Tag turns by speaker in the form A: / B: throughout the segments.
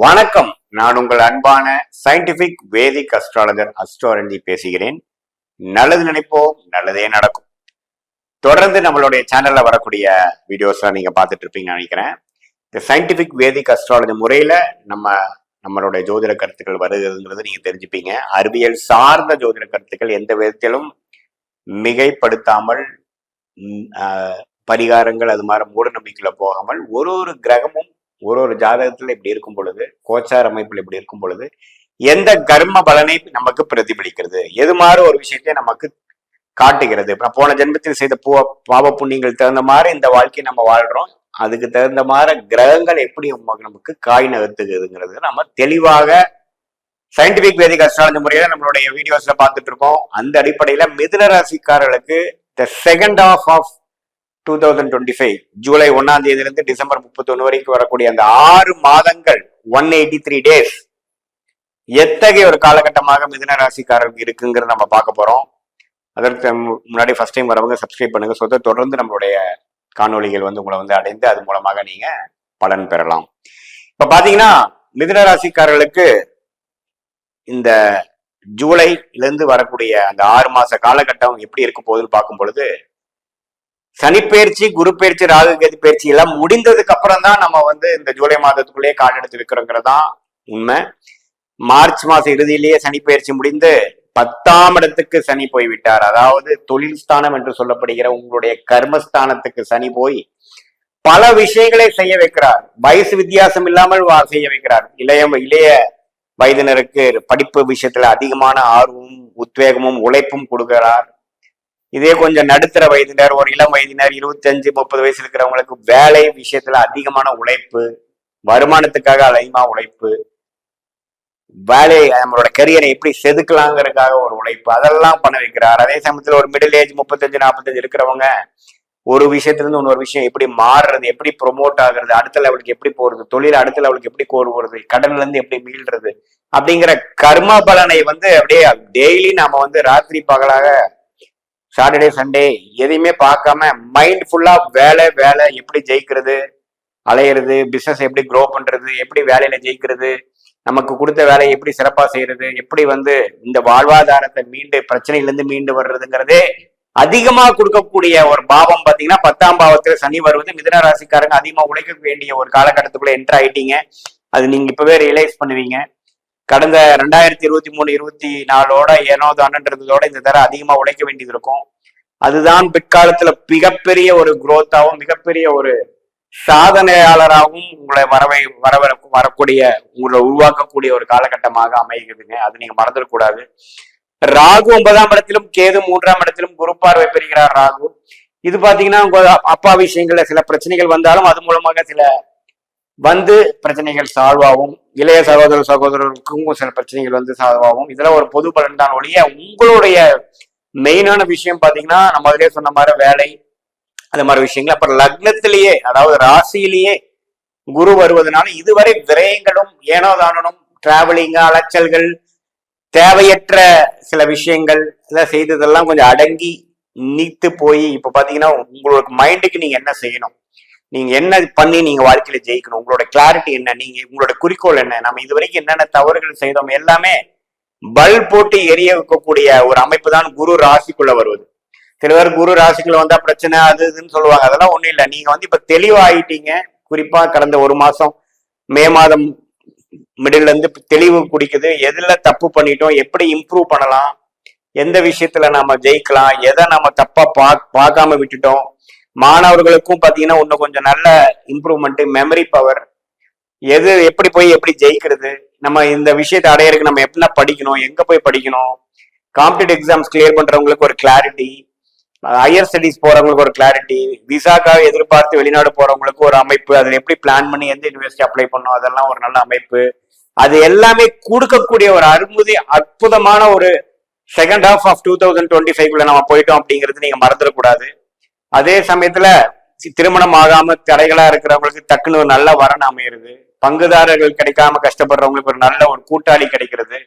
A: வணக்கம். நான் உங்கள் அன்பான சயின்டிபிக் வேதிக் அஸ்ட்ராலஜர் அஸ்ட்ரோரஞ்சி பேசுகிறேன். நல்லது நினைப்போம் நல்லதே நடக்கும். தொடர்ந்து நம்மளுடைய சேனல்ல வரக்கூடிய வீடியோஸ்லாம் நீங்க பார்த்துட்டு இருப்பீங்கன்னு நினைக்கிறேன். இந்த சயின்டிபிக் வேதிக் அஸ்ட்ராலஜி முறையில நம்ம நம்மளுடைய ஜோதிட கருத்துக்கள் வருகிறதுங்கிறது நீங்க தெரிஞ்சுப்பீங்க. அறிவியல் சார்ந்த ஜோதிட கருத்துக்கள் எந்த விதத்திலும் மிகைப்படுத்தாமல் ஆஹ், பரிகாரங்கள் அது மாதிரி மூட நம்பிக்கையில போகாமல் ஒரு ஒரு கிரகமும் ஒரு ஒரு ஜாதகத்துல இப்படி இருக்கும் பொழுது கோச்சார அமைப்புல இப்படி இருக்கும் பொழுது எந்த கர்ம பலனை நமக்கு பிரதிபலிக்கிறது? எது மாதிரி ஒரு விஷயத்தை நமக்கு காட்டுகிறது? அப்புறம் போன ஜென்மத்தில் செய்த பூ பாவ புண்ணியங்கள் தகுந்த மாதிரி இந்த வாழ்க்கையை நம்ம வாழ்றோம். அதுக்கு தகுந்த மாதிரி கிரகங்கள் எப்படி நமக்கு- நமக்கு காய் நகர்த்துகிறதுங்கிறது நம்ம தெளிவாக சயின்டிபிக் வேதிக் அஸ்ட்ராலஜி முறையில நம்மளுடைய வீடியோஸ்ல பார்த்துட்டு இருக்கோம். அந்த அடிப்படையில மிதுன ராசிக்காரர்களுக்கு the second half of two thousand twenty five July ஒன்னாம் தேதியிலிருந்து டிசம்பர் முப்பத்தொன்னு வரைக்கும் வரக்கூடிய அந்த ஆறு மாதங்கள் ஒன் எயிட்டி த்ரீ டேஸ் எத்தகைய ஒரு காலகட்டமாக மிதன ராசிக்காரருக்கு இருக்குங்கிறத நம்ம பார்க்க போறோம். அதற்கு முன்னாடி ஃபர்ஸ்ட் டைம் வரவங்க சப்ஸ்கிரைப் பண்ணுங்க. ஸோ தொடர்ந்து நம்மளுடைய காணொளிகள் வந்து உங்களை வந்து அடைந்து அது மூலமாக நீங்க பலன் பெறலாம். இப்ப பாத்தீங்கன்னா மிதன ராசிக்காரர்களுக்கு இந்த ஜூலைல இருந்து வரக்கூடிய அந்த ஆறு மாச காலகட்டம் எப்படி இருக்க போகுதுன்னு பார்க்கும் பொழுது சனிப்பெயர்ச்சி குரு பயிற்சி ராகு பயிற்சி எல்லாம் முடிந்ததுக்கு அப்புறம் தான் நம்ம வந்து இந்த ஜூலை மாதத்துக்குள்ளேயே கால் எடுத்து வைக்கிறோங்கிறதான் உண்மை. மார்ச் மாசம் இறுதியிலேயே சனிப்பெயர்ச்சி முடிந்து பத்தாம் இடத்துக்கு சனி போய் விட்டார் அதாவது தொழில் ஸ்தானம் என்று சொல்லப்படுகிற உங்களுடைய கர்மஸ்தானத்துக்கு சனி போய் பல விஷயங்களை செய்ய வைக்கிறார். வயசு வித்தியாசம் இல்லாமல் வா- செய்ய வைக்கிறார். இளைய இளைய வயதினருக்கு படிப்பு விஷயத்துல அதிகமான ஆர்வமும் உத்வேகமும் உழைப்பும் கொடுக்கிறார். இதே கொஞ்சம் நடுத்தர வயதினர் ஒரு இளம் வயதினர் இருபத்தஞ்சு முப்பது வயசு இருக்கிறவங்களுக்கு வேலை விஷயத்துல அதிகமான உழைப்பு வருமானத்துக்காக அதிகமா உழைப்பு வேலை நம்மளோட கரியரை எப்படி செதுக்கலாங்கிறதுக்காக ஒரு உழைப்பு அதெல்லாம் பண்ண வைக்கிறார். அதே சமயத்துல ஒரு மிடில் ஏஜ் முப்பத்தஞ்சு நாற்பத்தஞ்சு இருக்கிறவங்க ஒரு விஷயத்துல இருந்து இன்னொரு விஷயம் எப்படி மாறுறது எப்படி ப்ரொமோட் ஆகுறது அடுத்த லெவலுக்கு எப்படி போறது தொழில் அடுத்த லெவலுக்கு எப்படி கொண்டு போறது கடன்ல இருந்து எப்படி மீள்றது அப்படிங்கிற கர்ம பலனை வந்து அப்படியே டெய்லி நாம வந்து ராத்திரி பகலாக சாட்டர்டே சண்டே எதையுமே பார்க்காம மைண்ட் ஃபுல்லா வேலை வேலை எப்படி ஜெயிக்கிறது அலையிறது பிசினஸ் எப்படி க்ரோ பண்றது எப்படி வேலையில ஜெயிக்கிறது நமக்கு கொடுத்த வேலையை எப்படி சிறப்பா செய்யறது எப்படி வந்து இந்த வாழ்வாதாரத்தை மீண்டு பிரச்சனையிலேருந்து மீண்டு வர்றதுங்கிறதே அதிகமா கொடுக்கக்கூடிய ஒரு பாவம் பாத்தீங்கன்னா பத்தாம் பாவத்துல சனி வருவது மிதன ராசிக்காரங்க அதிகமா உழைக்க வேண்டிய ஒரு காலகட்டத்துக்குள்ள என்ட்ரு ஆயிட்டீங்க. அது நீங்க இப்பவே ரியலைஸ் பண்ணுவீங்க. கடந்த ரெண்டாயிரத்தி இருபத்தி மூணு இருபத்தி நாலோட ஏனோ தானன்றதோட இந்த தர அதிகமா உழைக்க வேண்டியது இருக்கும் அதுதான் பிற்காலத்துல மிகப்பெரிய ஒரு குரோத்தாவும் மிகப்பெரிய ஒரு சாதனையாளராகவும் உங்களை வரவை வர வரக்கூடிய உங்களை உருவாக்கக்கூடிய ஒரு காலகட்டமாக அமைகிறதுங்க. அது நீங்க மறந்துடக்கூடாது. ராகு ஒன்பதாம் இடத்திலும் கேது மூன்றாம் இடத்திலும் குரு பார்வை பெறுகிறார் ராகு. இது பாத்தீங்கன்னா உங்க அப்பா விஷயங்கள்ல சில பிரச்சனைகள் வந்தாலும் அது மூலமாக சில வந்து பிரச்சனைகள் சால்வ் ஆகும். இளைய சகோதர சகோதரருக்கும் சில பிரச்சனைகள் வந்து சால்வ் ஆகும். இதெல்லாம் ஒரு பொது பலன் தான் ஒழிய உங்களுடைய மெயினான விஷயம் பாத்தீங்கன்னா நம்ம அதிலே சொன்ன மாதிரி வேலை அந்த மாதிரி விஷயங்கள். அப்புறம் லக்னத்திலேயே அதாவது ராசியிலேயே குரு வருவதனால இதுவரை விரயங்களும் ஏனோ தானனும் டிராவலிங் அலைச்சல்கள் தேவையற்ற சில விஷயங்கள் இதெல்லாம் செய்ததெல்லாம் கொஞ்சம் அடங்கி நீத்து போய் இப்ப பாத்தீங்கன்னா உங்களுக்கு மைண்டுக்கு நீங்க என்ன செய்யணும்? நீங்க என்ன பண்ணி நீங்க வாழ்க்கையில ஜெயிக்கணும்? உங்களோட கிளாரிட்டி என்ன? நீங்க உங்களோட குறிக்கோள் என்ன? நம்ம இது வரைக்கும் என்னென்ன தவறுகள் செய்தோம் எல்லாமே பல் போட்டு எரிய வைக்கக்கூடிய ஒரு அமைப்பு தான் குரு ராசிக்குள்ள வருவது. சில பேர் குரு ராசிக்குள்ள வந்தா பிரச்சனை அது இதுன்னு சொல்லுவாங்க. அதெல்லாம் ஒண்ணும் இல்லை. நீங்க வந்து இப்ப தெளிவாயிட்டீங்க. குறிப்பா கடந்த ஒரு மாசம் மே மாதம் மிடில் இருந்து தெளிவு குடிக்குது. எதுல தப்பு பண்ணிட்டோம்? எப்படி இம்ப்ரூவ் பண்ணலாம்? எந்த விஷயத்துல நாம ஜெயிக்கலாம்? எதை நம்ம தப்பா பா பார்க்காம விட்டுட்டோம்? மாணவர்களுக்கும் பார்த்தீங்கன்னா இன்னும் கொஞ்சம் நல்ல இம்ப்ரூவ்மெண்ட் மெமரி பவர் எது எப்படி போய் எப்படி ஜெயிக்கிறது? நம்ம இந்த விஷயத்தை அடையறதுக்கு நம்ம எப்படின்னா படிக்கணும் எங்க போய் படிக்கணும்? காம்படிட்டிவ் எக்ஸாம்ஸ் கிளியர் பண்றவங்களுக்கு ஒரு கிளாரிட்டி ஹையர் ஸ்டடிஸ் போறவங்களுக்கு ஒரு கிளாரிட்டி விசாக்காக எதிர்பார்த்து வெளிநாடு போறவங்களுக்கு ஒரு அமைப்பு. அதில் எப்படி பிளான் பண்ணி எந்த யூனிவர்சிட்டி அப்ளை பண்ணணும்? அதெல்லாம் ஒரு நல்ல அமைப்பு. அது எல்லாமே கொடுக்கக்கூடிய ஒரு அற்புதி அற்புதமான ஒரு second half of two thousand twenty ஃபைவ்ல நம்ம போயிட்டோம் அப்படிங்கிறது நீங்க மறந்துடக்கூடாது. அதே சமயத்துல சி- திருமணம் ஆகாம தடைகளா இருக்கிறவங்களுக்கு டக்குன்னு ஒரு நல்ல வரன் அமையிறது. பங்குதாரர்கள் கிடைக்காம கஷ்டப்படுறவங்களுக்கு ஒரு நல்ல ஒரு கூட்டாளி கிடைக்கிறது.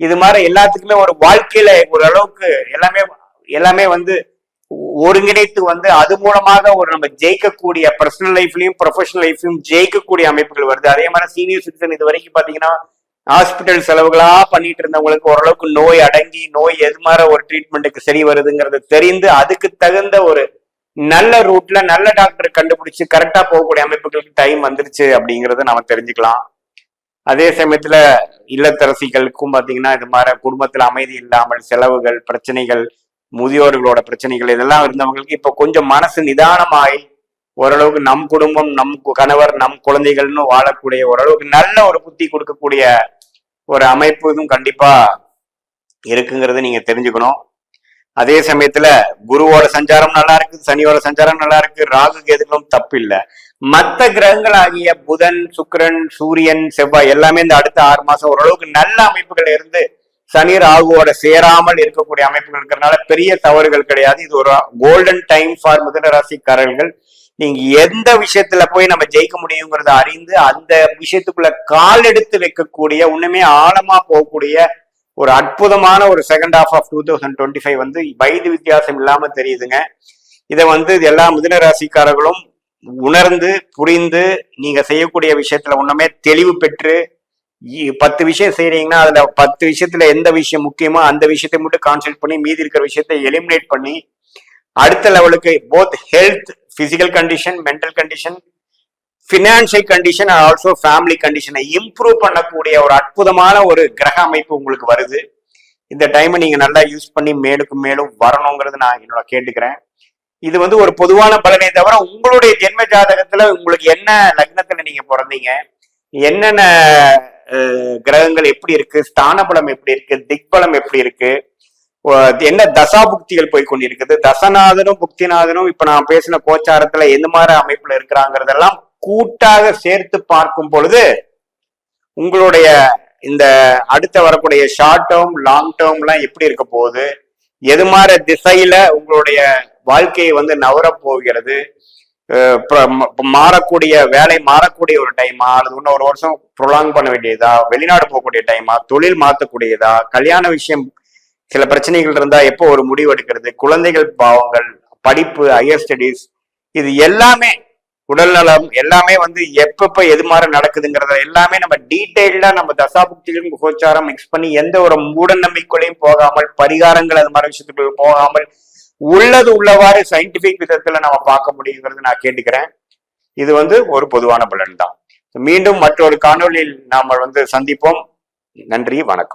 A: இது மாதிரி எல்லாத்துக்குமே ஒரு வாழ்க்கையில ஓரளவுக்கு எல்லாமே எல்லாமே வந்து ஒருங்கிணைத்து வந்து அது மூலமாக ஒரு நம்ம ஜெயிக்கக்கூடிய பர்சனல் லைஃப்லயும் ப்ரொஃபஷனல் லைஃப்லயும் ஜெயிக்கக்கூடிய அமைப்புகள் வருது. அதே மாதிரி சீனியர் சிட்டிசன் இது வரைக்கும் பாத்தீங்கன்னா ஹாஸ்பிட்டல் செலவுகளா பண்ணிட்டு இருந்தவங்களுக்கு ஓரளவுக்கு நோய் அடங்கி நோய் எது மாதிரி ஒரு ட்ரீட்மெண்ட்டுக்கு சரி வருதுங்கிறது தெரிந்து அதுக்கு தகுந்த ஒரு நல்ல ரூட்ல நல்ல டாக்டர் கண்டுபிடிச்சு கரெக்டா போகக்கூடிய அமைப்புகளுக்கு டைம் வந்துருச்சு அப்படிங்கறத நாம தெரிஞ்சுக்கலாம். அதே சமயத்துல இல்லத்தரசிகளுக்கும் பாத்தீங்கன்னா இது மாதிரி குடும்பத்துல அமைதி இல்லாமல் செலவுகள் பிரச்சனைகள் முதியோர்களோட பிரச்சனைகள் இதெல்லாம் இருந்தவங்களுக்கு இப்ப கொஞ்சம் மனசு நிதானமாயி ஓரளவுக்கு நம் குடும்பம் நம் கு- கணவர் நம் குழந்தைகள்னு வாழக்கூடிய ஓரளவுக்கு நல்ல ஒரு புத்தி கொடுக்கக்கூடிய ஒரு அமைப்பு இதுவும் கண்டிப்பா இருக்குங்கிறத நீங்க தெரிஞ்சுக்கணும். அதே சமயத்துல குருவோட சஞ்சாரம் நல்லா இருக்கு சனியோட சஞ்சாரம் நல்லா இருக்கு ராகு கேதுகளும் தப்பு இல்லை மற்ற கிரகங்கள் ஆகிய புதன் சுக்கரன் சூரியன் செவ்வாய் எல்லாமே இந்த அடுத்த ஆறு மாசம் ஓரளவுக்கு நல்ல அமைப்புகள் இருந்து சனி ராகுவோட சேராமல் இருக்கக்கூடிய அமைப்புகள் இருக்கிறதுனால பெரிய தவறுகள் கிடையாது. இது ஒரு கோல்டன் டைம் ஃபார் மிதன ராசிக்காரர்கள். நீங்க எந்த விஷயத்துல போய் நம்ம ஜெயிக்க முடியுங்கிறத அறிந்து அந்த விஷயத்துக்குள்ள கால் எடுத்து வைக்கக்கூடிய உண்மையே ஆழமா போகக்கூடிய ஒரு அற்புதமான ஒரு second half of two thousand twenty five வந்து வயது வித்தியாசம் இல்லாம தெரியுதுங்க. இதை வந்து இது எல்லா மிதுன ராசிக்காரர்களும் உணர்ந்து புரிந்து நீங்க செய்யக்கூடிய விஷயத்துல ஒண்ணுமே தெளிவு பெற்று பத்து விஷயம் செய்கிறீங்கன்னா அதுல பத்து விஷயத்துல எந்த விஷயம் முக்கியமோ அந்த விஷயத்தை மட்டும் கான்சென்ட்ரேட் பண்ணி மீதி இருக்கிற விஷயத்தை எலிமினேட் பண்ணி அடுத்த லெவலுக்கு both health physical condition mental condition financial condition also family கண்டிஷனை இம்ப்ரூவ் பண்ணக்கூடிய ஒரு அற்புதமான ஒரு கிரக அமைப்பு உங்களுக்கு வருது. இந்த டைமை நீங்கள் நல்லா யூஸ் பண்ணி மேலுக்கு மேலும் வரணுங்கிறது நான் என்னோட கேட்டுக்கிறேன். இது வந்து ஒரு பொதுவான பலனே தவிர உங்களுடைய ஜென்ம ஜாதகத்தில் உங்களுக்கு என்ன லக்னத்தில் நீங்கள் பிறந்தீங்க? என்னென்ன கிரகங்கள் எப்படி இருக்கு? ஸ்தான பலம் எப்படி இருக்கு? திக்பலம் எப்படி இருக்கு? என்ன தசா புக்திகள் போய் கொண்டிருக்குது? தசநாதனும் புக்திநாதனும் இப்ப நான் பேசின கோச்சாரத்துல எந்த மாதிரி அமைப்புல இருக்கிறாங்கிறதெல்லாம் கூட்டாக சேர்த்து பார்க்கும் பொழுது உங்களுடைய இந்த அடுத்த வரக்கூடிய ஷார்ட் டேர்ம் லாங் டேர்ம் எல்லாம் எப்படி இருக்க போகுது? எது மாதிரி திசையில உங்களுடைய வாழ்க்கையை வந்து நவர போகிறது? மாறக்கூடிய வேலை மாறக்கூடிய ஒரு டைமா அல்லது இன்னும் ஒரு வருஷம் ப்ரொலாங் பண்ண வேண்டியதா? வெளிநாடு போகக்கூடிய டைமா தொழில் மாத்தக்கூடியதா கல்யாண விஷயம் சில பிரச்சனைகள் இருந்தா எப்போ ஒரு முடிவு எடுக்கிறது? குழந்தைகள் பாவங்கள் படிப்பு ஹையர் ஸ்டடீஸ் இது எல்லாமே உடல் நலம் எல்லாமே வந்து எப்பப்ப எது மாதிரி நடக்குதுங்கிறத எல்லாமே நம்ம டீட்டெயில்டா நம்ம தசாபுக்திகளும் கோச்சாரம் மிக்ஸ் பண்ணி எந்த ஒரு மூட நம்பிக்கைகளையும் போகாமல் பரிகாரங்கள் அது மாதிரி விஷயத்துக்குள்ள போகாமல் உள்ளது உள்ளவாறு சயின்டிபிக் விதத்துல நம்ம பார்க்க முடியுங்கிறது நான் கேட்டுக்கிறேன். இது வந்து ஒரு பொதுவான பலன் தான். மீண்டும் மற்றொரு காணொளியில் நாம வந்து சந்திப்போம். நன்றி வணக்கம்.